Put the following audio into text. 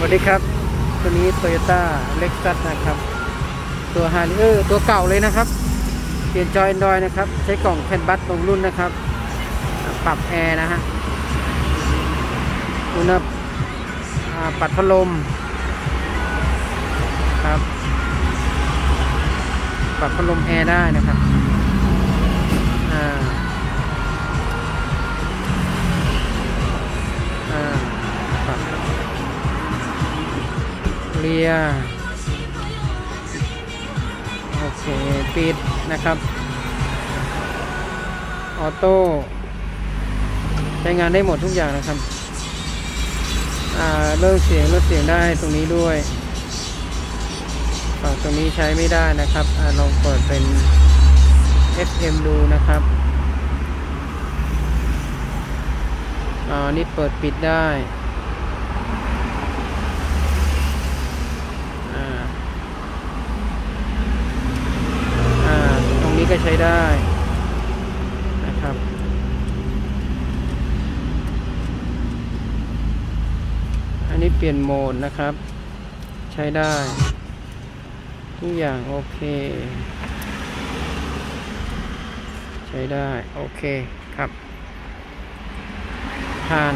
สวัสดีครับ ตัวนี้ Toyota Lexus นะครับ ตัว h a r r i e r ตัวเก่าเลยนะครับ เปลี่ยนจอ Android นะครับ ใช้กล่องแคนบัสลงรุ่นนะครับ ปรับแอร์นะฮะ อุณหอ่าปัดพัดลม ครับ ปรับพัดลมแอร์ได้นะครับ เรียโอเค ปิดนะครับ ออโต้ ใช้งานได้หมดทุกอย่างนะครับเลิกเสียงลดเสียงได้ตรงนี้ด้วยฝั่งตรงนี้ใช้ไม่ได้นะครับอ่าลองเปิดเป็น FM ดูนะครับอ่านี่เปิดปิดได้ อ่า อ่า ตรงนี้ ก็ใช้ได้นะครับ อันนี้เปลี่ยนโหมดนะครับ ใช้ได้ ทุกอย่างโอเค ใช้ได้ โอเคครับผ่าน